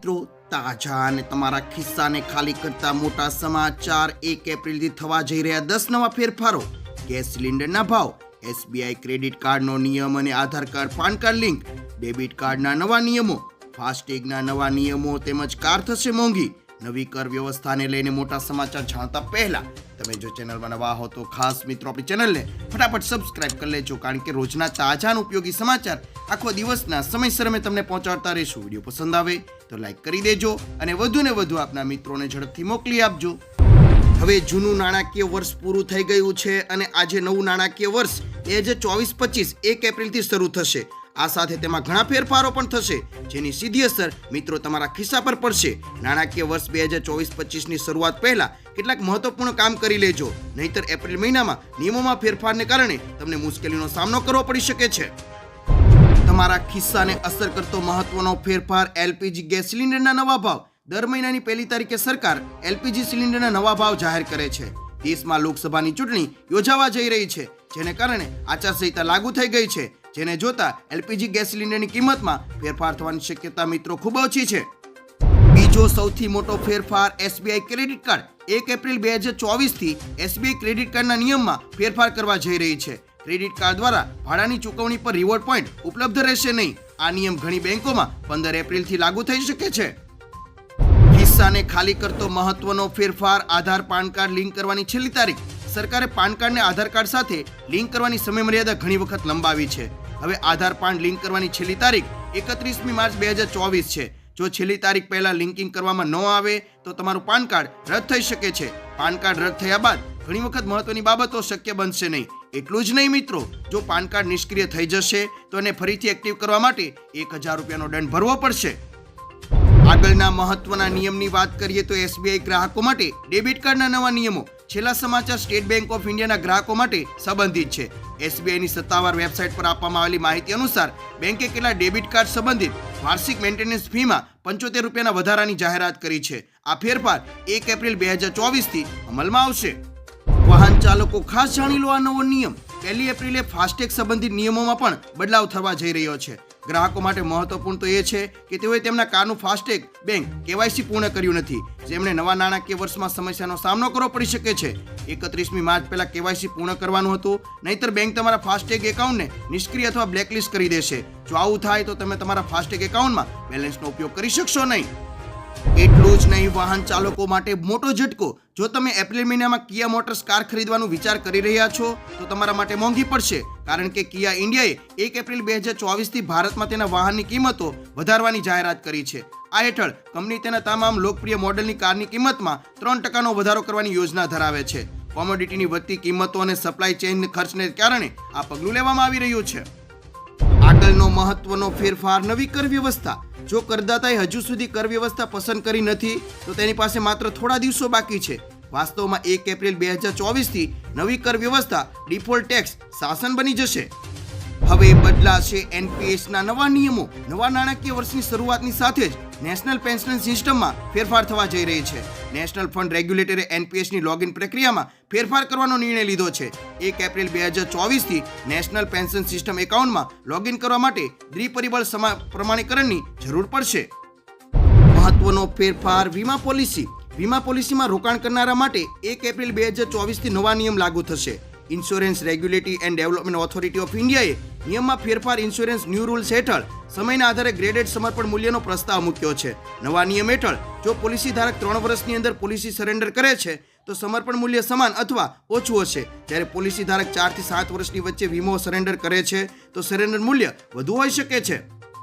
મિત્રો, તાજા અને તમારા ખિસ્સાને ખાલી કરતા મોટા સમાચાર એક એપ્રિલથી થવા જઈ રહ્યા દસ નવા ફેરફારો. ગેસ સિલિન્ડરના ભાવ, એસબીઆઈ ક્રેડિટ કાર્ડનો નિયમ અને Aadhaar card, PAN card link, debit કાર્ડના નવા નિયમો, ફાસ્ટેગના નવા નિયમો તેમજ કાર થશે મોંઘી. નવી કર વ્યવસ્થાને લઈને મોટા સમાચાર જાણતા પહેલા તમે જો ચેનલમાં નવા હો તો ખાસ મિત્રો આપણી ચેનલને ફટાફટ સબસ્ક્રાઇબ કરી લેજો, કારણ કે રોજના તાજા ઉપયોગી સમાચાર આખો દિવસના સમયસર અમે તમને પહોંચાડતા રહીશું. વીડિયો પસંદ આવે તો લાઈક કરી દેજો અને વધુ ને વધુ આપના મિત્રોને ઝડપથી મોકલી આપજો. હવે જૂનું નાણાકીય વર્ષ પૂરું થઈ ગયું છે અને આજે નવું નાણાકીય વર્ષ બે હજાર ચોવીસ પચીસ એક એપ્રિલથી શરૂ થશે. આ સાથે તેમાં ઘણા ફેરફારો પણ થશે, જેની સીધી અસર મિત્રો તમારા ખિસ્સા પર પડશે. નાણાકીય વર્ષ બે હજાર ચોવીસ પચીસની શરૂઆત પહેલા કેટલાક મહત્વપૂર્ણ કામ કરી લેજો, નહીતર એપ્રિલ મહિનામાં નિયમોમાં ફેરફારને કારણે તમને મુશ્કેલીનો સામનો કરવો પડી શકે છે. તમારા ખિસ્સાને અસર કરતો મહત્વનો ફેરફાર એલપીજી ગેસ સિલિન્ડરના નવા ભાવ. દર મહિનાની પહેલી તારીખે સરકાર એલપીજી સિલિન્ડરના નવા ભાવ જાહેર કરે છે. દેશમાં લોકસભાની ચૂંટણી યોજાવા જઈ રહી છે, જેને કારણે આચારસંહિતા લાગુ થઈ ગઈ છે. જેને જોતા એલપીજી ગેસ સિલિન્ડરની કિંમતમાં ફેરફાર થવાની શક્યતા મિત્રો ખૂબ ઓછી છે. બીજો સૌથી મોટો ફેરફાર એસબીઆઈ ક્રેડિટ કાર્ડ એક એપ્રિલ બે હજાર ચોવીસથી એસબીઆઈ ક્રેડિટ કાર્ડના નિયમમાં ફેરફાર કરવા જઈ રહી છે. ક્રેડિટ કાર્ડ દ્વારા ભાડાની ચૂકવણી પર રિવોર્ડ પોઈન્ટ ઉપલબ્ધ રહેશે નહીં. આ નિયમ ઘણી બેંકોમાં પંદર એપ્રિલથી લાગુ થઈ શકે છે. કિસ્સાને ખાલી કરતો મહત્વનો ફેરફાર આધાર પાન કાર્ડ લિંક કરવાની છેલ્લી તારીખ સરકારે પાન કાર્ડને આધાર કાર્ડ સાથે લિંક કરવાની સમયમર્યાદા ઘણી વખત લંબાવી છે. હવે આધાર પાન લિંક કરવાની છેલ્લી તારીખ એકત્રીસમી માર્ચ બે હજાર ચોવીસ છે. જો છેલ્લી તારીખ પહેલા લિંકિંગ કરવામાં ન આવે, તો તમારું પાન કાર્ડ રદ થઈ શકે છે. પાન કાર્ડ રદ થયા બાદ ઘણી વખત મહત્વની બાબતો શક્ય બનશે નહીં. એટલું જ નહીં મિત્રો, જો પાન કાર્ડ નિષ્ક્રિય થઈ જશે, તો એને ફરીથી એક્ટિવ કરવા માટે એક હજાર રૂપિયાનો દંડ ભરવો પડશે. આગળના મહત્વના નિયમની વાત કરીએ તો એસબીઆઈ ગ્રાહકો માટે ડેબિટ કાર્ડના નવા નિયમો છેલ્લા સમાચાર સ્ટેટ બેંક ઓફ ઇન્ડિયાના ગ્રાહકો માટે સંબંધિત છે. એસબીઆઈની સત્તાવાર વેબસાઇટ પર આપવામાં આવેલી માહિતી અનુસાર, બેંકે કેટલા ડેબિટ કાર્ડ સંબંધિત વાર્ષિક મેન્ટેનન્સ ફીમાં પંચોતેર રૂપિયાના વધારાની જાહેરાત કરી છે. આ ફેરફાર એક એપ્રિલ બે હજાર ચોવીસથી અમલમાં આવશે. વાહન ચાલકો ખાસ જાણી લો આ નવો નિયમ. પહેલી એપ્રિલે ફાસ્ટેગ સંબંધિત નિયમોમાં પણ બદલાવ થવા જઈ રહ્યો છે. ગ્રાહકો માટે મહત્વપૂર્ણ તો એ છે કે તેઓએ તેમના કારનું ફાસ્ટેગ બેંક કેવાયસી પૂર્ણ કર્યું નથી. જેમણે નવા નાણાકીય વર્ષમાં સમસ્યાનો સામનો કરવો પડી શકે છે. એકત્રીસમી માર્ચ પહેલાં કેવાયસી પૂર્ણ કરવાનું હતું. નહીતર બેંક તમારા ફાસ્ટેગ એકાઉન્ટને નિષ્ક્રિય અથવા બ્લેકલિસ્ટ કરી દેશે. જો આવું થાય તો તમે તમારા ફાસ્ટેગ એકાઉન્ટમાં બેલેન્સનો ઉપયોગ કરી શકશો નહીં. એટલું જ નહીં, વાહન ચાલકો માટે મોટો ઝટકો. જો તમે એપ્રિલ મહિનામાં કિયા મોટર્સ કાર ખરીદવાનો વિચાર કરી રહ્યા છો, તો તમારા માટે મોંઘી પડશે. કારણ કે કિયા ઇન્ડિયાએ એક એપ્રિલ બે હજાર ચોવીસથી ભારતમાં તેના વાહનની કિંમતો વધારવાની જાહેરાત કરી છે. આ હેઠળ કંપની તેના તમામ લોકપ્રિય મોડેલની કારની કિંમતમાં ત્રણ ટકાનો વધારો કરવાની યોજના ધરાવે છે. કોમોડિટીની વધતી કિંમતો અને સપ્લાય ચેઇન ખર્ચને કારણે આ પગલું લેવામાં આવી રહ્યું છે. મહત્વનો ફેરફાર નવી કર વ્યવસ્થા. જો કરદાતાએ હજુ સુધી કર વ્યવસ્થા પસંદ કરી નથી, તો તેની પાસે માત્ર થોડા દિવસો બાકી છે. વાસ્તવમાં એક એપ્રિલ બે હજાર ચોવીસથી નવી કર વ્યવસ્થા ડિફોલ્ટ ટેક્સ શાસન બની જશે. હવે બદલાશે એનપીએસના નવા નિયમો. નવા નાણાકીય વર્ષની શરૂઆતની સાથે જ નેશનલ પેન્શન સિસ્ટમમાં ફેરફાર થવા જઈ રહી છે. નેશનલ ફંડ રેગ્યુલેટરે એનપીએસની લોગિન પ્રક્રિયામાં ફેરફાર કરવાનો નિર્ણય લીધો છે. એક એપ્રિલ બે હજાર ચોવીસથી નેશનલ પેન્શન સિસ્ટમ એકાઉન્ટમાં લોગિન કરવા માટે દ્વિપરિબળ સમા પ્રમાણીકરણની જરૂર પડશે. મહત્વનો ફેરફાર વીમા પોલિસી. વીમા પોલિસીમાં રોકાણ કરનારા માટે એક એપ્રિલ બે હજાર ચોવીસથી નવા નિયમ લાગુ થશે. Insurance regulatory and development authority of ઇન્ડિયાએ નિયમમાં ફેરફાર ઇન્સ્યોરન્સ ન્યૂ રૂલ્સ હેઠળ સમયના આધારે ગ્રેડેડ સમર્પણ મૂલ્યનો પ્રસ્તાવ મૂક્યો છે. નવા નિયમ હેઠળ જો પોલિસી ધારક ત્રણ વર્ષની અંદર પોલિસી સરેન્ડર કરે છે, તો સમર્પણ મૂલ્ય સમાન અથવા ઓછું હશે. જ્યારે પોલિસી ધારક ચારથી સાત વર્ષની વચ્ચે વીમો સરેન્ડર કરે છે, તો સરેન્ડર મૂલ્ય વધુ હોઈ શકે છે.